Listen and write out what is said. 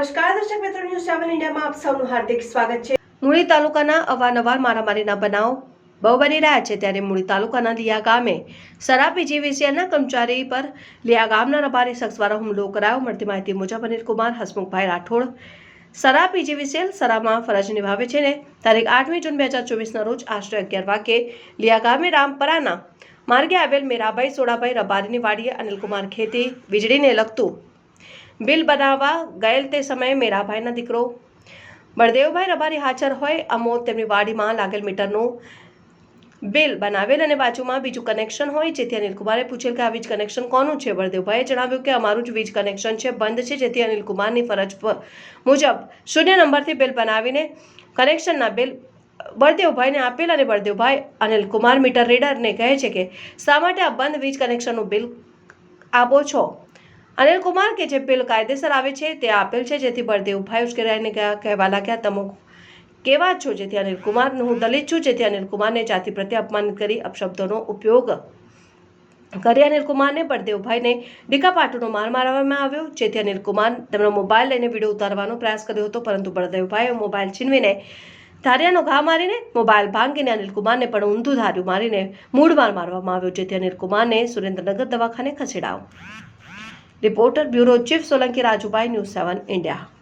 સેવન ઇન્ડિયામાં આપ સૌનું હાર્દિક સ્વાગત છે. મૂળી તાલુકાના અવારનવાર મારામારીના બનાવ બહુ બની રહ્યા છે ત્યારે મૂળી તાલુકાના લિયા ગામે સરા પીજીવીસીએલના કર્મચારી પર લિયા ગામના રબારી શખ્સ દ્વારા હુમલો કરાયો. મળતી માહિતી મુજબ અનિલ કુમાર, હસમુખભાઈ રાઠોડ સરા પીજીવીસીએલ સરામાં ફરજ નિભાવે છે ને તારીખ આઠમી જૂન બે હજાર ચોવીસના રોજ આશરે અગિયાર વાગે લિયા ગામે રામપરાના માર્ગે આવેલ મેરાભાઈ સોડાભાઈ રબારીની વાડીએ અનિલકુમાર ખેતી વીજળીને લગતું બિલ બનાવવા ગયેલ તે સમયે મેરાભાઈના દીકરો બળદેવભાઈ રબારી હાજર હોય, અમો તેમની વાડીમાં લાગેલ મીટરનું બિલ બનાવેલ અને બાજુમાં બીજું કનેક્શન હોય, જેથી અનિલકુમારે પૂછેલ કે આ વીજ કનેક્શન કોનું છે? બળદેવભાઈએ જણાવ્યું કે અમારું જ વીજ કનેક્શન છે, બંધ છે, જેથી અનિલકુમારની ફરજ મુજબ શૂન્ય નંબરથી બિલ બનાવીને કનેક્શનના બિલ બળદેવભાઈને આપેલ અને બળદેવભાઈ અનિલકુમાર મીટર રીડરને કહે છે કે, શા માટે આ બંધ વીજ કનેક્શનનું બિલ આપો છો? અનિલ કુમાર કે જે બિલ કાયદેસર આવે છે તે આપેલ છે, જેથી બળદેવભાઈ ઉશ્કેરાઈને કહેવા લાગ્યા તમે કેવા છો? જેથી અનિલ કુમાર હું દલિત છું, જેથી અનિલ કુમારને જાતિ પ્રત્યે અપમાનિત કરી અપશબ્દોનો ઉપયોગ કરી અનિલ કુમારને બળદેવભાઈને ડીકા પાટુનો માર મારવામાં આવ્યો. જેથી અનિલ કુમાર તેમનો મોબાઈલ લઈને વીડિયો ઉતારવાનો પ્રયાસ કર્યો હતો, પરંતુ બળદેવભાઈએ મોબાઈલ છીનવીને ધારિયાનો ઘા મારીને મોબાઈલ ભાંગીને અનિલ કુમારને પણ ઊંધું ધાર્યું મારીને મૂળ માર મારવામાં આવ્યો. જેથી અનિલ કુમારને સુરેન્દ્રનગર દવાખાને ખસેડાયો. Reporter bureau chief Solanki Rajubhai news seven India